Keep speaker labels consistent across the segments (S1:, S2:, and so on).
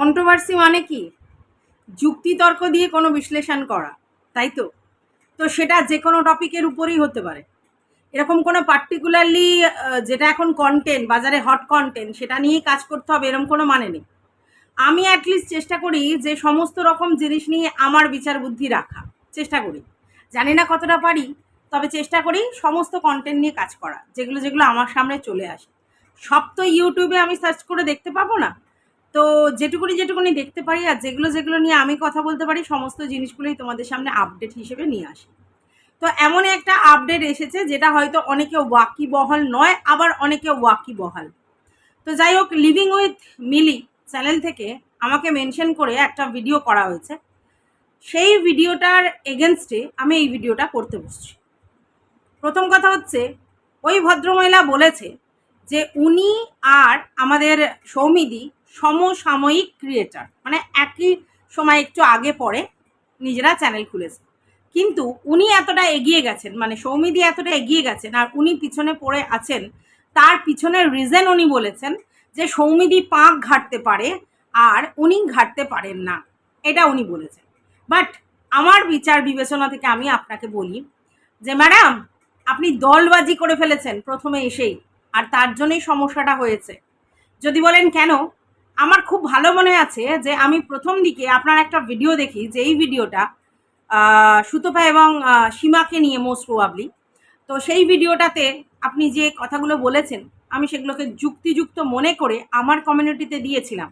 S1: Controversy মানে কি? যুক্তিতর্ক দিয়ে কোনো বিশ্লেষণ করা, তাই তো? তো সেটা যে কোনো টপিকের উপরেই হতে পারে। এরকম কোনো পার্টিকুলারলি যেটা এখন কন্টেন্ট বাজারে হট কন্টেন্ট সেটা নিয়েই কাজ করতে হবে এরকম কোনো মানে নেই। আমি অ্যাটলিস্ট চেষ্টা করি যে সমস্ত রকম জিনিস নিয়ে আমার বিচার বুদ্ধি রাখা, চেষ্টা করি। জানি না কতটা পারি, তবে চেষ্টা করি সমস্ত কন্টেন্ট নিয়ে কাজ করা, যেগুলো যেগুলো আমার সামনে চলে আসে। সব তো ইউটিউবে আমি সার্চ করে দেখতে পাবো না? তো যেটুকুনি যেটুকুনি দেখতে পারি আর যেগুলো যেগুলো নিয়ে আমি কথা বলতে পারি, সমস্ত জিনিসগুলোই তোমাদের সামনে আপডেট হিসেবে নিয়ে আসি। তো এমন একটা আপডেট এসেছে যেটা হয়তো অনেকে ওয়াকি ওয়াকিবহাল নয়, আবার অনেকে ওয়াকিবহাল। তো যাই হোক লিভিং উইথ মিলি চ্যানেল থেকে আমাকে মেনশন করে একটা ভিডিও করা হয়েছে। সেই ভিডিওটার এগেনস্টে আমি এই ভিডিওটা করতে বসছি। প্রথম কথা হচ্ছে, ওই ভদ্রমহিলা বলেছে যে উনি আর আমাদের সৌমিদি সমসাময়িক ক্রিয়েটার মানে একই সময় একটু আগে পরে নিজেরা চ্যানেল খুলেছে। কিন্তু উনি এতটা এগিয়ে গেছেন মানে সৌমিদি এতটা এগিয়ে গেছেন আর উনি পিছনে পড়ে আছেন, তার পিছনের রিজন উনি বলেছেন যে সৌমিদি পাঁক ঘাটতে পারে আর উনি ঘাটতে পারেন না, এটা উনি বলেছেন। বাট আমার বিচার বিবেচনা থেকে আমি আপনাকে বলি যে ম্যাডাম আপনি দলবাজি করে ফেলেছেন প্রথমে এসেই, আর তার জন্যই সমস্যাটা হয়েছে। যদি বলেন, কেন? আমার খুব ভালো মনে আছে যে আমি প্রথম দিকে আপনার একটা ভিডিও দেখি যে এই ভিডিওটা সুতপা এবং সীমাকে নিয়ে মোস্ট প্রবাবলি তো সেই ভিডিওটাতে আপনি যে কথাগুলো বলেছেন, আমি সেগুলোকে যুক্তিযুক্ত মনে করে আমার কমিউনিটিতে দিয়েছিলাম।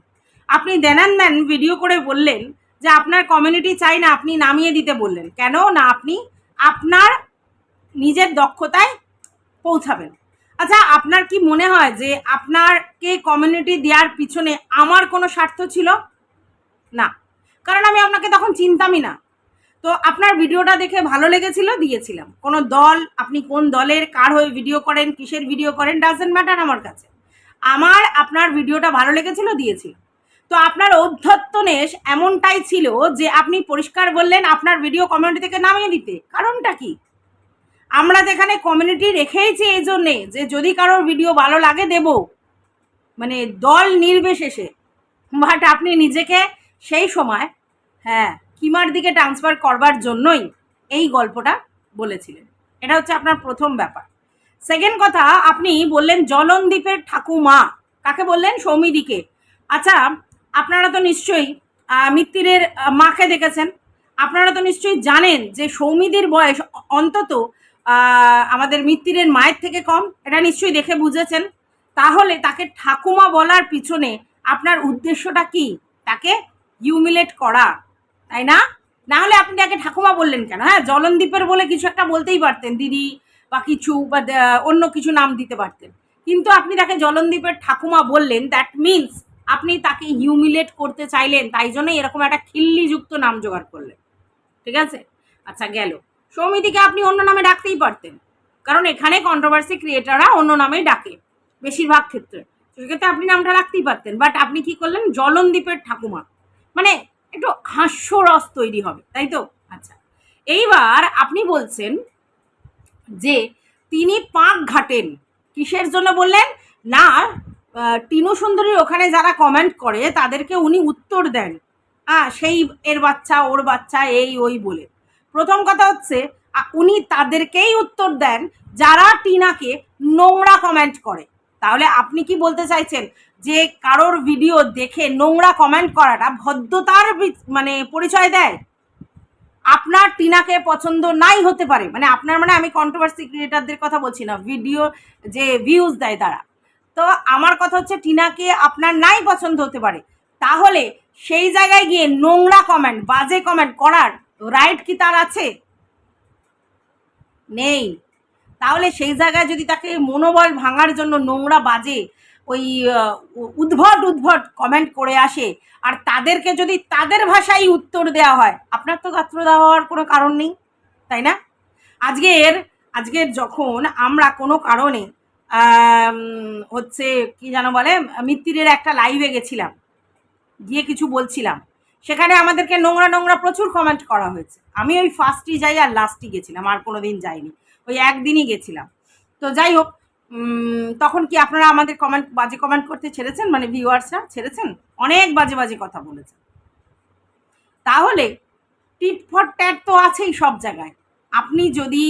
S1: আপনি দেনান দেন ভিডিও করে বললেন যে আপনার কমিউনিটি চাই না আপনি নামিয়ে দিতে বললেন। কেন? না, আপনি আপনার নিজের দক্ষতায় পৌঁছাবেন। আচ্ছা আপনার কি মনে হয় যে আপনারকে কমিউনিটি দেওয়ার পিছনে আমার কোনো স্বার্থ ছিল? না। কারণ আমি আপনাকে তখন চিনতামই না। তো আপনার ভিডিওটা দেখে ভালো লেগেছিল, দিয়েছিলাম। কোনো দল, আপনি কোন দলের, কার হয়ে ভিডিও করেন, কিসের ভিডিও করেন ডাজেন্ট ম্যাটার আমার কাছে। আমার, আপনার ভিডিওটা ভালো লেগেছিল দিয়েছিলাম তো আপনার অধ্যত্তনেশ এমনটাই ছিল যে আপনি পরিষ্কার বললেন আপনার ভিডিও কমিউনিটি থেকে নামিয়ে দিতে। কারণটা কি? আমরা যেখানে কমিউনিটি রেখেইছি এই জন্যে যে যদি কারোর ভিডিও ভালো লাগে দেব। মানে দল নির্বিশেষে। বাট আপনি নিজেকে সেই সময় হ্যাঁ কিমার দিকে ট্রান্সফার করবার জন্যই এই গল্পটা বলেছিলেন। এটা হচ্ছে আপনার প্রথম ব্যাপার। সেকেন্ড কথা, আপনি বললেন জলনদ্বীপের ঠাকুমা। কাকে বললেন? সৌমিদিকে। আচ্ছা আপনারা তো নিশ্চয়ই মিত্তিরের মাকে দেখেছেন। আপনারা তো নিশ্চয়ই জানেন যে সৌমিদির বয়স অন্তত আমাদের মিত্তিরের মায়ের থেকে কম, এটা নিশ্চয়ই দেখে বুঝেছেন। তাহলে তাকে ঠাকুমা বলার পিছনে আপনার উদ্দেশ্যটা কি? তাকে হিউমিলেট করা, তাই না? না হলে আপনি তাকে ঠাকুমা বললেন কেন? হ্যাঁ জলনদ্বীপের বলে কিছু একটা বলতেই পারতেন, দিদি বা কিছু বা অন্য কিছু নাম দিতে পারতেন। কিন্তু আপনি তাকে জলনদ্বীপের ঠাকুমা বললেন দ্যাট মিন্স আপনি তাকে হিউমিলেট করতে চাইলেন, তাই জন্য এরকম একটা খিল্লিযুক্ত নাম জোগাড় করলেন। ঠিক আছে? আচ্ছা গেল। সৌমিতিকে আপনি অন্য নামে ডাকতেই পারতেন। কারণ এখানে কন্ট্রোভার্সি ক্রিয়েটাররা অন্য নামেই ডাকে, বেশিরভাগ ক্ষেত্রে। সেক্ষেত্রে আপনি নামটা রাখতেই পারতেন। বাট আপনি কি করলেন? জলনদ্বীপের ঠাকুমা। মানে একটু হাস্যরস তৈরি হবে, তাই তো? আচ্ছা। এইবার আপনি বলছেন যে তিনি পাঁক ঘাটেন। কিসের জন্য বললেন? না টিনু সুন্দরীর ওখানে যারা কমেন্ট করে, তাদেরকে উনি উত্তর দেন। হ্যাঁ সেই এর বাচ্চা, ওর বাচ্চা, এই, ওই বলে। প্রথম কথা হচ্ছে উনি তাদেরকেই উত্তর দেন যারা টিনাকে নোংরা কমেন্ট করে। তাহলে আপনি কি বলতে চাইছেন যে কারোর ভিডিও দেখে নোংরা কমেন্ট করাটা ভদ্রতার মানে পরিচয় দেয়? আপনার টিনাকে পছন্দ নাই হতে পারে। মানে আপনার মানে আমি কন্ট্রোভার্সি ক্রিয়েটারদের কথা বলছি না ভিডিও যে ভিউজ দেয় তারা। তো আমার কথা হচ্ছে টিনাকে আপনার নাই পছন্দ হতে পারে। তাহলে সেই জায়গায় গিয়ে নোংরা কমেন্ট বাজে কমেন্ট করার রাইট কি তার আছে? নেই। তাহলে সেই জায়গায় যদি তাকে মনোবল ভাঙার জন্য নোংরা বাজে, ওই উদ্ভট উদ্ভট কমেন্ট করে আসে, আর তাদেরকে যদি তাদের ভাষায় উত্তর দেওয়া হয়, আপনার তো গাত্র দেওয়ার কোনো কারণ নেই, তাই না? আজকের আজকের যখন আমরা কোনো কারণে হচ্ছে কি যেন বলে, মিত্তিরের একটা লাইভে গেছিলাম। গিয়ে কিছু বলছিলাম। সেখানে আমাদেরকে নোংরা নোংরা প্রচুর কমেন্ট করা হয়েছে। আমি ওই ফার্স্টই যাই আর লাস্টই গেছিলাম, আর কোনো দিন যাইনি। ওই একদিনই গেছিলাম। তো যাই হোক তখন কি আপনারা আমাদের কমেন্ট বাজে কমেন্ট করতে ছেড়েছেন? মানে ভিউয়ার্সরা ছেড়েছেন? অনেক বাজে বাজে কথা বলেছেন। তাহলে টিট ফর ট্যাট তো আছেই সব জায়গায়। আপনি যদি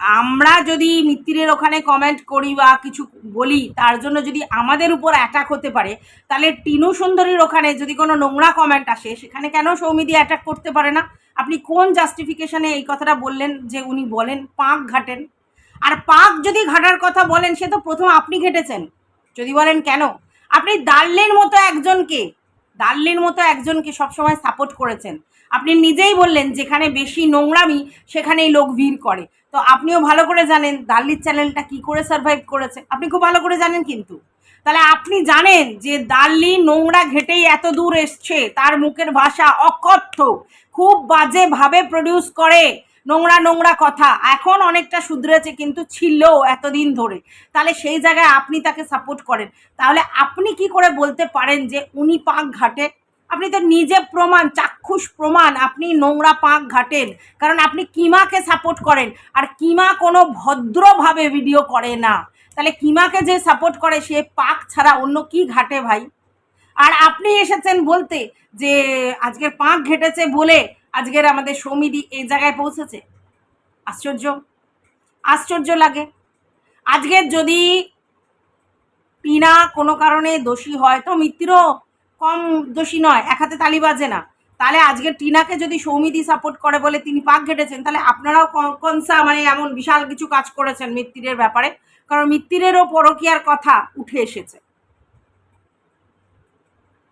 S1: আমরা যদি মিত্তিরের ওখানে কমেন্ট করি বা কিছু বলি, তার জন্য যদি আমাদের উপর অ্যাটাক হতে পারে, তাহলে টিনু সুন্দরীর ওখানে যদি কোনো নোংরা কমেন্ট আসে, সেখানে কেন সৌমিদি অ্যাটাক করতে পারে না? আপনি কোন জাস্টিফিকেশনে এই কথাটা বললেন যে উনি বলেন, পাক ঘাটেন? আর পাক যদি ঘাটার কথা বলেন, সে তো প্রথম আপনি ঘেটেছেন। যদি বলেন কেন? আপনি দার্লির মতো একজনকে দার্লির মতো একজনকে সবসময় সাপোর্ট করেছেন। আপনি নিজেই বললেন, যেখানে বেশি নোংরামি, সেখানেই লোক ভিড় করে। তো আপনিও ভালো করে জানেন দার্লির চ্যানেলটা কি করে সার্ভাইভ করেছে। আপনি খুব ভালো করে জানেন কিন্তু। তাহলে আপনি জানেন যে দার্লি নোংরা ঘেটেই এত দূর এসছে, তার মুখের ভাষা অকথ্য, খুব বাজেভাবে প্রডিউস করে। নোংরা নোংরা কথা। এখন অনেকটা শুধরেছে কিন্তু ছিল এতদিন ধরে। তাহলে সেই জায়গায় আপনি তাকে সাপোর্ট করেন। তাহলে আপনি কি করে বলতে পারেন যে উনি পাক ঘাটে আপনি তো নিজে প্রমাণ, চাক্ষুষ প্রমাণ, আপনি নোংরা পাক ঘাটেন। কারণ আপনি কিমাকে সাপোর্ট করেন, আর কিমা কোনো ভদ্রভাবে ভিডিও করে না। তাহলে কিমাকে যে সাপোর্ট করে, সে পাক ছাড়া অন্য কি ঘাটে ভাই? আর আপনি এসেছেন বলতে যে, আজকের পাঁক ঘেটেছে বলে আজকের আমাদের সমিতি এই জায়গায় পৌঁছেছে? আশ্চর্য। আশ্চর্য লাগে। আজকের যদি টিনা কোনো কারণে দোষী হয়, তো মিত্তিরও কম দোষী নয়, এক হাতে তালি বাজে না। তাহলে আজকে টিনাকে যদি সৌমিদি সাপোর্ট করে বলে তিনি পাক ঘেটেছেন, তাহলে আপনারাও কনসা মানে এমন বিশাল কিছু কাজ করেছেন মিত্তিরের ব্যাপারে। কারণ মিত্তিরেরও পরকীয়ার কথা উঠে এসেছে।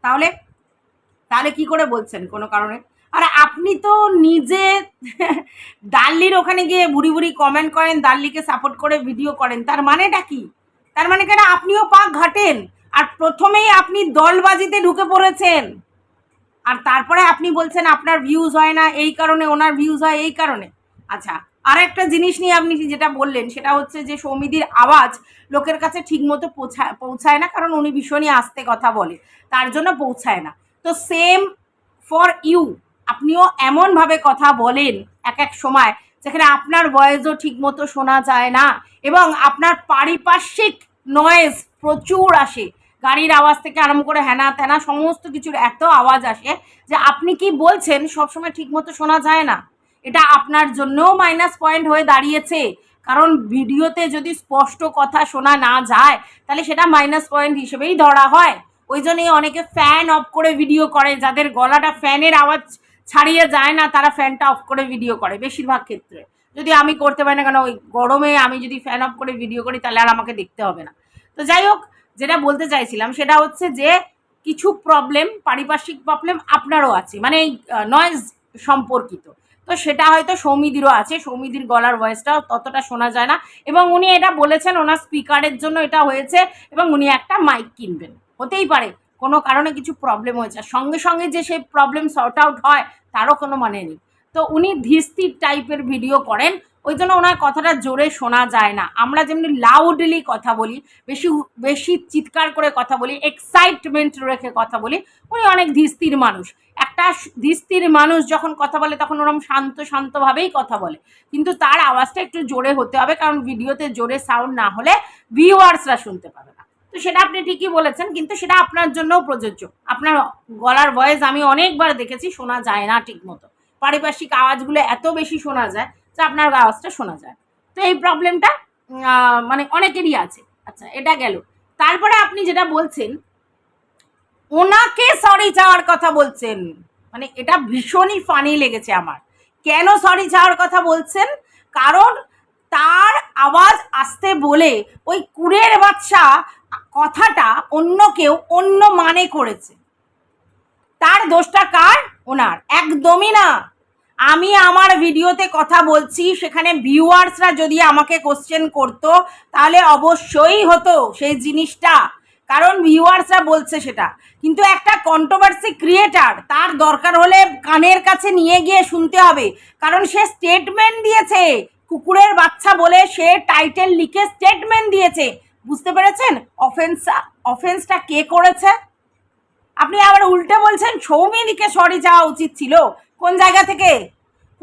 S1: তাহলে তাহলে কি করে বলছেন কোনো কারণে? আর আপনি তো নিজে দাল্লির ওখানে গিয়ে বুড়ি বুড়ি কমেন্ট করেন দাল্লিকে সাপোর্ট করে ভিডিও করেন। তার মানেটা কি? তার মানে কেন আপনিও পাক ঘাটেন? আর প্রথমেই আপনি দলবাজিতে ঢুকে পড়েছেন। আর তারপরে আপনি বলছেন আপনার ভিউজ হয় না, এই কারণে, ওনার ভিউজ হয়, এই কারণে। আচ্ছা আর একটা জিনিস নিয়ে আপনি যেটা বললেন, সেটা হচ্ছে যে সৌমিদির আওয়াজ লোকের কাছে ঠিকমতো পৌঁছায় পৌঁছায় না, কারণ উনি ভীষণই আস্তে কথা বলে, তার জন্য পৌঁছায় না। তো সেম ফর ইউ আপনিও এমনভাবে কথা বলেন এক এক সময়, যেখানে আপনার ভয়েসও ঠিকমতো শোনা যায় না, এবং আপনার পারিপার্শ্বিক নয়েজ প্রচুর আসে। গাড়ির আওয়াজ থেকে আরম্ভ করে হ্যানা ত্যানা সমস্ত কিছুর এত আওয়াজ আসে যে আপনি কি বলছেন সবসময় ঠিকমতো শোনা যায় না। এটা আপনার জন্যও মাইনাস পয়েন্ট হয়ে দাঁড়িয়েছে। কারণ ভিডিওতে যদি স্পষ্ট কথা শোনা না যায়, তাহলে সেটা মাইনাস পয়েন্ট হিসেবেই ধরা হয়। ওই জন্যই অনেকে ফ্যান অফ করে ভিডিও করে, যাদের গলাটা ফ্যানের আওয়াজ ছাড়িয়ে যায় না, তারা ফ্যানটা অফ করে ভিডিও করে বেশিরভাগ ক্ষেত্রে। যদি আমি করতে পারি না কেন, ওই গরমে আমি যদি ফ্যান অফ করে ভিডিও করি, তাহলে আর আমাকে দেখতে হবে না। তো যাই হোক, যেটা বলতে চাইছিলাম সেটা হচ্ছে যে কিছু প্রবলেম পারিপার্শ্বিক প্রবলেম আপনারও আছে মানে এই নয়েজ সম্পর্কিত। তো সেটা হয়তো সৌমিদিরও আছে, সৌমিদির গলার ভয়েসটাও ততটা শোনা যায় না এবং উনি এটা বলেছেন ওনার স্পিকারের জন্য এটা হয়েছে এবং উনি একটা মাইক কিনবেন। হতেই পারে, কোনো কারণে কিছু প্রবলেম হয়েছে। সঙ্গে সঙ্গে যে সেই প্রবলেম সর্ট আউট হয়, তারও কোনো মানে নেই। তো উনি ধীরস্থির টাইপের ভিডিও করেন। ওই জন্য ওনার কথাটা জোরে শোনা যায় না। আমরা যেমনি লাউডলি কথা বলি, বেশি বেশি চিৎকার করে কথা বলি এক্সাইটমেন্ট রেখে কথা বলি, উনি অনেক ধীরস্থির মানুষ। একটা ধীরস্থির মানুষ যখন কথা বলে তখন ওরকম শান্ত, শান্তভাবেই কথা বলে। কিন্তু তার আওয়াজটা একটু জোরে হতে হবে, কারণ ভিডিওতে জোরে সাউন্ড না হলে ভিউয়ার্সরা শুনতে পাবে না। তো সেটা আপনি ঠিকই বলেছেন, কিন্তু সেটা আপনার জন্যও প্রযোজ্য। আপনার গলার ভয়েস আমি অনেকবার দেখেছি, শোনা যায় না ঠিক মতো পারিপার্শ্বিক আওয়াজগুলো এত বেশি শোনা যায় যে আপনার আওয়াজটা শোনা যায়। তো এই প্রবলেমটা মানে অনেকেরই আছে। আচ্ছা এটা গেল। তারপরে আপনি যেটা বলছেন, ওনাকে সরি চাওয়ার কথা বলছেন। মানে এটা ভীষণই ফানি লেগেছে আমার। কেন সরি চাওয়ার কথা বলছেন? কারণ তার আওয়াজ আসতে বলে ওই কুড়ের বাচ্চা কথাটা অন্য কেউ, অন্য মানে করেছে। তার দোষটা কার? ওনার। একদমই না। আমি আমার ভিডিওতে কথা বলছি, সেখানে ভিউয়ার্সরা যদি আমাকে কোশ্চেন করতো, তাহলে অবশ্যই হতো সেই জিনিসটা। কারণ ভিউয়ার্সরা বলছে সেটা। কিন্তু একটা কন্ট্রোভার্সি ক্রিয়েটার তার দরকার হলে কানের কাছে নিয়ে গিয়ে শুনতে হবে। কারণ সে স্টেটমেন্ট দিয়েছে। কুকুরের বাচ্চা বলে সে টাইটেল লিখে স্টেটমেন্ট দিয়েছে। বুঝতে পেরেছেন? অফেন্স অফেন্সটা কে করেছে? উল্টে বলছেন সৌমিদিকে সরি যাওয়া উচিত ছিল। কোন জায়গা থেকে?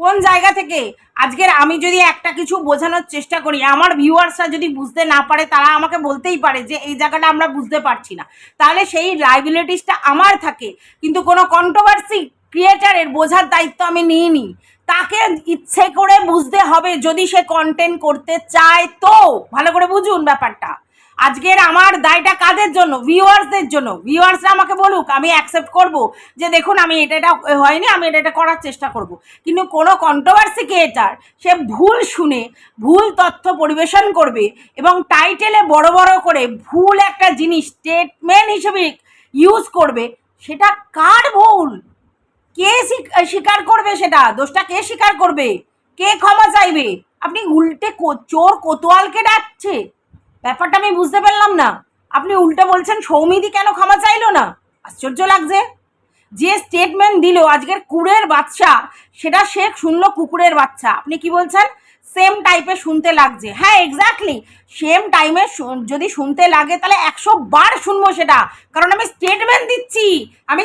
S1: কোন জায়গা থেকে? আজকের আমি যদি একটা কিছু বোঝানোর চেষ্টা করি, আমার ভিউয়ার্সরা যদি বুঝতে না পারে, তারা আমাকে বলতেই পারে যে, এই জায়গাটা আমরা বুঝতে পারছি না। তাহলে সেই লাইবিলিটিসটা আমার থাকে। কিন্তু কোনো কন্ট্রোভার্সি ক্রিয়েটারের বোঝার দায়িত্ব আমি নিইনি। তাকে ইচ্ছে করে বুঝতে হবে যদি সে কন্টেন্ট করতে চায় তো। ভালো করে বুঝুন ব্যাপারটা। আজকের আমার দায়টা কাদের জন্য? ভিউয়ার্সদের জন্য। ভিউয়ার্সরা আমাকে বলুক, আমি অ্যাকসেপ্ট করব যে দেখুন, আমি এটা এটা হয়নি, আমি এটা এটা করার চেষ্টা করব। কিন্তু কোনো কন্ট্রোভার্সি ক্রিয়েটার সে ভুল শুনে, ভুল তথ্য পরিবেশন করবে এবং টাইটেলে বড় বড় করে ভুল একটা জিনিস স্টেটমেন্ট হিসেবে ইউজ করবে, সেটা কার ভুল? কে স্বীক- স্বীকার করবে সেটা? দোষটা কে স্বীকার করবে? কে ক্ষমা চাইবে? আপনি উল্টে চোর কোতোয়ালকে ডাকছে। ব্যাপারটা আমি বুঝতে পারলাম না। আপনি উল্টে বলছেন, সৌমিদি কেন ক্ষমা চাইলো না? আশ্চর্য লাগছে। যে স্টেটমেন্ট দিল আজকের কুড়ের বাচ্চা, সেটা সে শুনলো কুকুরের বাচ্চা। আপনি কি বলছেন? সেম টাইপের শুনতে লাগছে। হ্যাঁ এক্স্যাক্টলি সেম টাইমে যদি শুনতে লাগে, তাহলে একশো বার শুনব সেটা। কারণ আমি স্টেটমেন্ট দিচ্ছি। আমি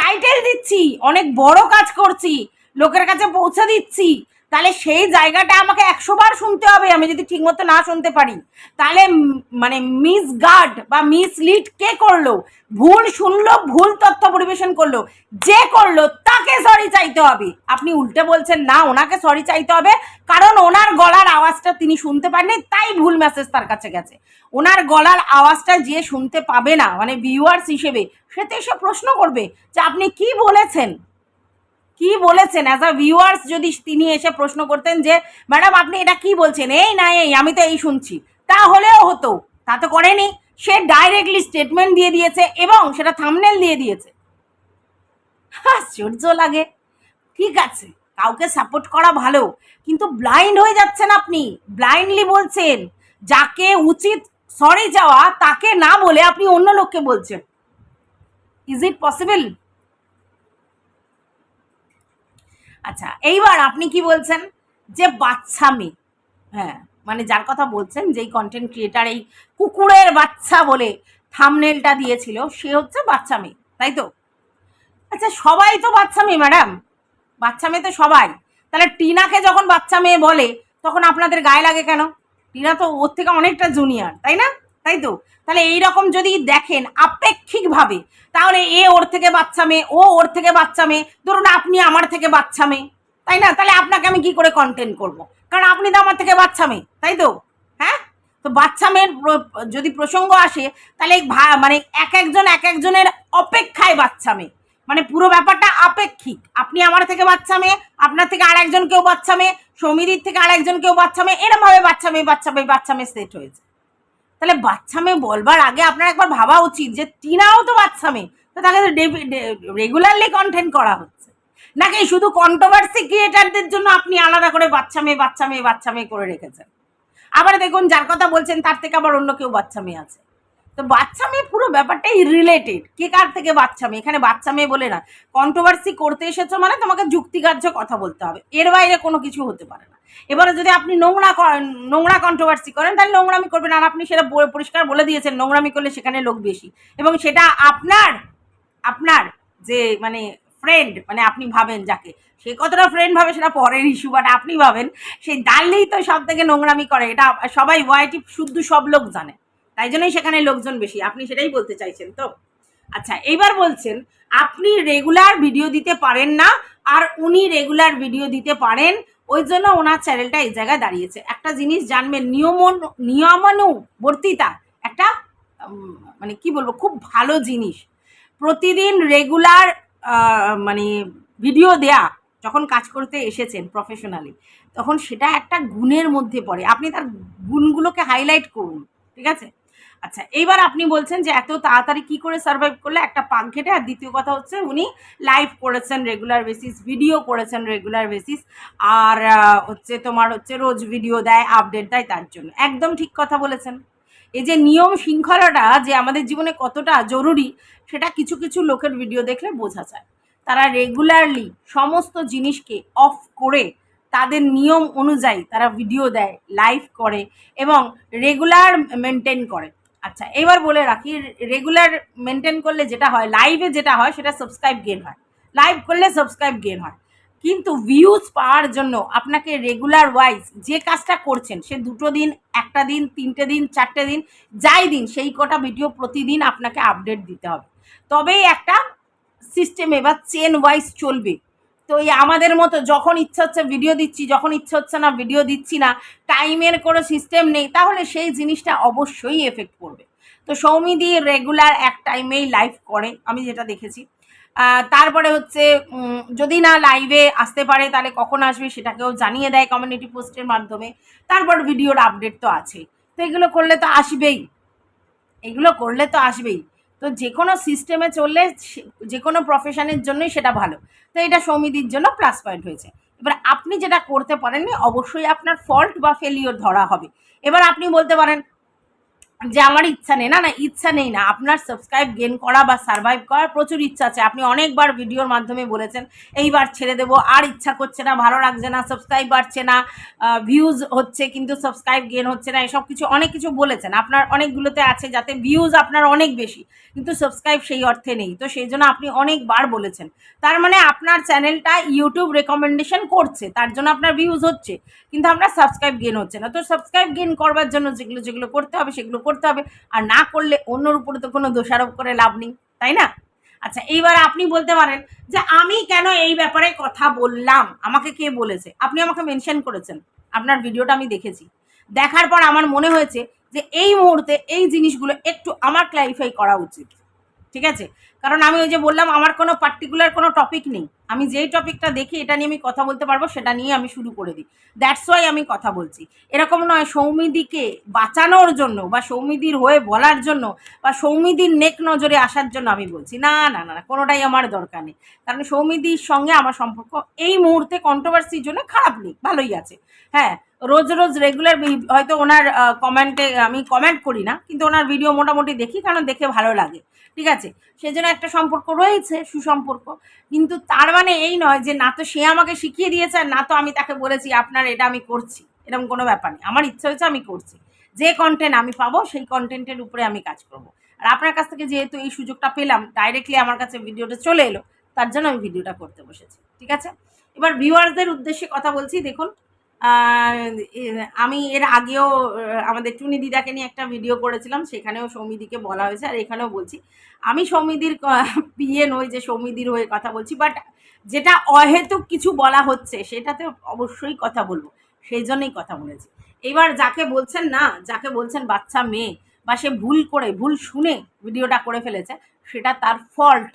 S1: টাইটেল দিচ্ছি। অনেক বড় কাজ করছি। লোকের কাছে পৌঁছে দিচ্ছি। তাহলে সেই জায়গাটা আমাকে একশো বার শুনতে হবে, আমি যদি ঠিকমতো না শুনতে পারি। তাহলে মানে মিস গার্ড বা মিসলিড কে করল? ভুল শুনলো, ভুল তথ্য পরিবেশন করল। যে করল, তাকে সরি চাইতে হবে। আপনি উল্টে বলছেন, না, ওনাকে সরি চাইতে হবে। কারণ ওনার গলার আওয়াজটা তিনি শুনতে পারেননি তাই ভুল মেসেজ তার কাছে গেছে। ওনার গলার আওয়াজটা যে শুনতে পাবে না মানে ভিউয়ার্স হিসেবে, সে তো এসে প্রশ্ন করবে যে আপনি কি বলেছেন? কি বলেছেন? অ্যাজ আ ভিউয়ার্স যদি তিনি এসে প্রশ্ন করতেন যে ম্যাডাম আপনি এটা কি বলছেন? এই না, এই, আমি তো এই শুনছি। তাহলেও হতো। তা তো করেনি। সে ডাইরেক্টলি স্টেটমেন্ট দিয়ে দিয়েছে এবং সেটা থামনেল দিয়ে দিয়েছে। আশ্চর্য লাগে। ঠিক আছে, কাউকে সাপোর্ট করা ভালো, কিন্তু ব্লাইন্ড হয়ে যাচ্ছেন আপনি। ব্লাইন্ডলি বলছেন। যাকে উচিত সরি যাওয়া, তাকে না বলে আপনি অন্য লোককে বলছেন। ইজ ইট পসিবল আচ্ছা এইবার আপনি কি বলছেন? যে বাচ্চা মেয়ে। হ্যাঁ মানে যার কথা বলছেন, যেই কন্টেন্ট ক্রিয়েটার এই কুকুরের বাচ্চা বলে থামনেলটা দিয়েছিল, সে হচ্ছে বাচ্চা মেয়ে, তাই তো? আচ্ছা সবাই তো বাচ্চা মেয়ে ম্যাডাম বাচ্চা মেয়ে তো সবাই। তাহলে টিনাকে যখন বাচ্চা মেয়ে বলে, তখন আপনাদের গায়ে লাগে কেন? টিনা তো ওর থেকে অনেকটা জুনিয়র তাই না? তাই তো তাহলে এই রকম যদি দেখেন আপেক্ষিকভাবে, তাহলে এ ওর থেকে বাচ্চা মেয়ে, ও ওর থেকে বাচ্চা মেয়ে, ধরুন আপনি আমার থেকে বাচ্চা মেয়ে, তাই না? তাহলে আপনাকে আমি কি করে কন্টেন্ট করব? কারণ আপনি তো আমার থেকে বাচ্চা মেয়ে তাই তো হ্যাঁ? তো বাচ্চা মেয়ের যদি প্রসঙ্গ আসে, তাহলে মানে এক একজন এক একজনের অপেক্ষায় বাচ্চা মেয়ে। মানে পুরো ব্যাপারটা আপেক্ষিক। আপনি আমার থেকে বাচ্চা মেয়ে, আপনার থেকে আর একজন কেউ বাচ্চা মেয়ে, সৌমিদির থেকে আর একজন কেউ বাচ্চা মেয়ে এরম ভাবে বাচ্চা মেয়ে বাচ্চা মেয়ে বাচ্চা মেয়ে সেট হয়েছে। তাহলে বাচ্চা মেয়ে বলবার আগে আপনার একবার ভাবা উচিত যে টিনাও তো বাচ্চা মেয়ে। তো তাকে তো রেগুলারলি কন্টেন্ট করা হচ্ছে। নাকি শুধু কন্ট্রোভার্সি ক্রিয়েটারদের জন্য আপনি আলাদা করে বাচ্চা মেয়ে বাচ্চা মেয়ে বাচ্চা মেয়ে করে রেখেছেন? আবার দেখুন, যার কথা বলছেন, তার থেকে আবার অন্য কেউ বাচ্চা মেয়ে আছে। তো বাচ্চা মেয়ে পুরো ব্যাপারটাই রিলেটেড কে কার থেকে বাচ্চা মেয়ে? এখানে বাচ্চা মেয়ে বলে না। কন্ট্রোভার্সি করতে এসেছ মানে তোমাকে যুক্তিগ্রাহ্য কথা বলতে হবে। এর বাইরে কোনো কিছু হতে পারে না। এবারে যদি আপনি নোংরা নোংরা কন্ট্রোভার্সি করেন, তাহলে নোংরামি করবেন। আর আপনি সেটা পরিষ্কার বলে দিয়েছেন, নোংরামি করলে সেখানে লোক বেশি। এবং সেটা আপনার আপনার যে মানে ফ্রেন্ড মানে আপনি ভাবেন যাকে, সে কতটা ফ্রেন্ড ভাবে সেটা পরের ইস্যু বাট আপনি ভাবেন সেই দাল্লেই তো সব থেকে নোংরামি করে। এটা সবাই ওয়াইটি শুদ্ধ সব লোক জানে। তাই জন্যই সেখানে লোকজন বেশি। আপনি সেটাই বলতে চাইছেন তো? আচ্ছা এইবার বলছেন, আপনি রেগুলার ভিডিও দিতে পারেন না, আর উনি রেগুলার ভিডিও দিতে পারেন ওই জন্য ওনার চ্যানেলটা এই জায়গায় দাঁড়িয়েছে। একটা জিনিস জানবেন, নিয়মন, নিয়মানুবর্তিতা একটা মানে কি বলব, খুব ভালো জিনিস। প্রতিদিন রেগুলার মানে ভিডিও দেয়া, যখন কাজ করতে এসেছেন প্রফেশনালি তখন সেটা একটা গুণের মধ্যে পড়ে। আপনি তার গুণগুলোকে হাইলাইট করুন, ঠিক আছে? আচ্ছা এইবার আপনি বলছেন যে এত তাড়াতাড়ি কি করে সার্ভাইভ করলে? একটা পাক ঘেটে, আর দ্বিতীয় কথা হচ্ছে উনি লাইভ করেছেন রেগুলার বেসিস ভিডিও করেছেন রেগুলার বেসিস আর হচ্ছে তোমার হচ্ছে রোজ ভিডিও দেয় আপডেট দেয় তার জন্য। একদম ঠিক কথা বলেছেন। এই যে নিয়ম শৃঙ্খলাটা যে আমাদের জীবনে কতটা জরুরি, সেটা কিছু কিছু লোকের ভিডিও দেখলে বোঝা যায়। তারা রেগুলারলি সমস্ত জিনিসকে অফ করে তাদের নিয়ম অনুযায়ী তারা ভিডিও দেয় লাইভ করে এবং রেগুলার মেনটেন করে। আচ্ছা এবার বলে রাখি রেগুলার মেনটেন করলে যেটা হয় লাইভে যেটা হয়, সেটা সাবস্ক্রাইব গেন হয়। লাইভ করলে সাবস্ক্রাইব গেন হয়। কিন্তু ভিউজ পাওয়ার জন্য আপনাকে রেগুলার ওয়াইজ যে কাজটা করছেন, সে দুটো দিন, একটা দিন, তিনটে দিন, চারটে দিন, যাই দিন, সেই কটা ভিডিও প্রতিদিন আপনাকে আপডেট দিতে হবে। তবেই একটা সিস্টেমে বা চেন ওয়াইজ চলবে। তো এই আমাদের মতো যখন ইচ্ছা হচ্ছে ভিডিও দিচ্ছি, যখন ইচ্ছা হচ্ছে না ভিডিও দিচ্ছি না টাইমের কোনো সিস্টেম নেই, তাহলে সেই জিনিসটা অবশ্যই এফেক্ট করবে। তো সৌমিদি রেগুলার এক টাইমেই লাইভ করে, আমি যেটা দেখেছি। তারপরে হচ্ছে যদি না লাইভে আসতে পারে, তাহলে কখন আসবে সেটাকেও জানিয়ে দেয় কমিউনিটি পোস্টের মাধ্যমে। তারপর ভিডিওর আপডেট তো আছে তো এগুলো করলে তো আসবেই। এগুলো করলে তো আসবেই। তো যে কোনো সিস্টেমে চললে যে কোনো প্রফেশনের জন্যই সেটা ভালো। তো এটা সৌমিদির জন্য প্লাস পয়েন্ট হয়েছে। এবার আপনি যেটা করতে পারেননি, অবশ্যই আপনার ফল্ট বা ফেলিওর ধরা হবে। এবার আপনি বলতে পারেন যে আমার ইচ্ছা নেই, না না, ইচ্ছা নেই না, আপনার সাবস্ক্রাইব গেন করা বা সার্ভাইভ করার প্রচুর ইচ্ছা আছে। আপনি অনেকবার ভিডিওর মাধ্যমে বলেছেন, এইবার ছেড়ে দেবো, আর ইচ্ছা করছে না, ভালো লাগছে না সাবস্ক্রাইব বাড়ছে না ভিউজ হচ্ছে কিন্তু সাবস্ক্রাইব গেন হচ্ছে না, এসব কিছু অনেক কিছু বলেছেন। আপনার অনেকগুলোতে আছে যাতে ভিউজ আপনার অনেক বেশি, কিন্তু সাবস্ক্রাইব সেই অর্থে নেই। তো সেই জন্য আপনি অনেকবার বলেছেন। তার মানে আপনার চ্যানেলটা ইউটিউব রেকমেন্ডেশন করছে, তার জন্য আপনার ভিউজ হচ্ছে, কিন্তু আপনার সাবস্ক্রাইব গেন হচ্ছে না। তো সাবস্ক্রাইব গেন করবার জন্য যেগুলো যেগুলো করতে হবে, সেগুলো করতে হবে। আর না করলে অন্যর উপরে তো কোনো দোষারোপ করে লাভ নেই, তাই না? আচ্ছা এইবার আপনি বলতে পারেন যে আমি কেন এই ব্যাপারে কথা বললাম? আমাকে কে বলেছে? আপনি আমাকে মেনশন করেছেন। আপনার ভিডিওটা আমি দেখেছি। দেখার পর আমার মনে হয়েছে যে এই মুহূর্তে এই জিনিসগুলো একটু আমার ক্ল্যারিফাই করা উচিত। ঠিক আছে? কারণ আমি ওই যে বললাম, আমার কোনো পার্টিকুলার কোনো টপিক নেই। আমি যেই টপিকটা দেখি, এটা নিয়ে আমি কথা বলতে পারব, সেটা নিয়ে আমি শুরু করে দিই। দ্যাটস ওয়াই আমি কথা বলছি। এরকম নয়, সৌমিদিকে বাঁচানোর জন্য বা সৌমিদির হয়ে বলার জন্য বা সৌমিদির নেক নজরে আসার জন্য আমি বলছি, না না না না, কোনোটাই আমার দরকার নেই। কারণ সৌমিদির সঙ্গে আমার সম্পর্ক এই মুহূর্তে কন্ট্রোভার্সির জন্য খারাপ নেই, ভালোই আছে। হ্যাঁ রোজ রোজ রেগুলার হয়তো ওনার কমেন্টে আমি কমেন্ট করি না, কিন্তু ওনার ভিডিও মোটামুটি দেখি, কারণ দেখে ভালো লাগে। ঠিক আছে? সেই জন্য একটা সম্পর্ক রয়েছে, সুসম্পর্ক। কিন্তু তার মানে এই নয় যে, না তো সে আমাকে শিখিয়ে দিয়েছে আর না তো আমি তাকে বলেছি, আপনার এটা আমি করছি। এরকম কোনো ব্যাপার নেই। আমার ইচ্ছা হয়েছে আমি করছি। যে কন্টেন্ট আমি পাবো, সেই কন্টেন্টের উপরে আমি কাজ করব। আর আপনার কাছ থেকে যেহেতু এই সুযোগটা পেলাম ডাইরেক্টলি আমার কাছে ভিডিওটা চলে এলো, তার জন্য আমি ভিডিওটা করতে বসেছি। ঠিক আছে? এবার ভিউয়ারদের উদ্দেশ্যে কথা বলছি। দেখুন আমি এর আগেও আমাদের টুনি দিদাকে নিয়ে একটা ভিডিও করেছিলাম, সেখানেও সৌমিদিকে বলা হয়েছে, আর এখানেও বলছি। আমি সৌমিদির পিয়ে নই যে সৌমিদির হয়ে কথা বলছি বাট যেটা অহেতুক কিছু বলা হচ্ছে, সেটাতে অবশ্যই কথা বলব। সেই জন্যই কথা বলেছি। এবার যাকে বলছেন না, যাকে বলছেন বাচ্চা মেয়ে, বা সে ভুল করে, ভুল শুনে ভিডিওটা করে ফেলেছে, সেটা তার ফল্ট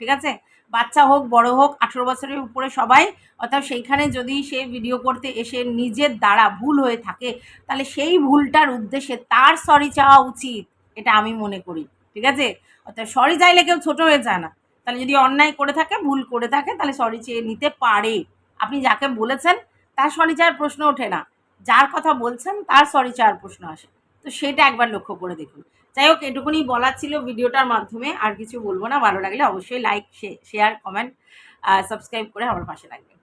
S1: ঠিক আছে? বাচ্চা হোক, বড় হোক, আঠেরো বছরের উপরে সবাই, অর্থাৎ সেইখানে যদি সে ভিডিও করতে এসে নিজের দ্বারা ভুল হয়ে থাকে, তাহলে সেই ভুলটার উদ্দেশ্যে তার সরি চাওয়া উচিত, এটা আমি মনে করি, ঠিক আছে? অর্থাৎ সরি চাইলে কেউ ছোটো হয়ে যায় না। তাহলে যদি অন্যায় করে থাকে, ভুল করে থাকে, তাহলে সরি চেয়ে নিতে পারে। আপনি যাকে বলেছেন, তার সরি চাওয়ার প্রশ্ন ওঠে না। যার কথা বলছেন, তার সরি চাওয়ার প্রশ্ন আসে। তো সেটা একবার লক্ষ্য করে দেখুন। যাই হোক, এটুকুনি বলার ছিল ভিডিওটার মাধ্যমে, আর কিছু বলব না। ভালো লাগলে অবশ্যই লাইক শেয়ার কমেন্ট সাবস্ক্রাইব করে আমার পাশে রাখবেন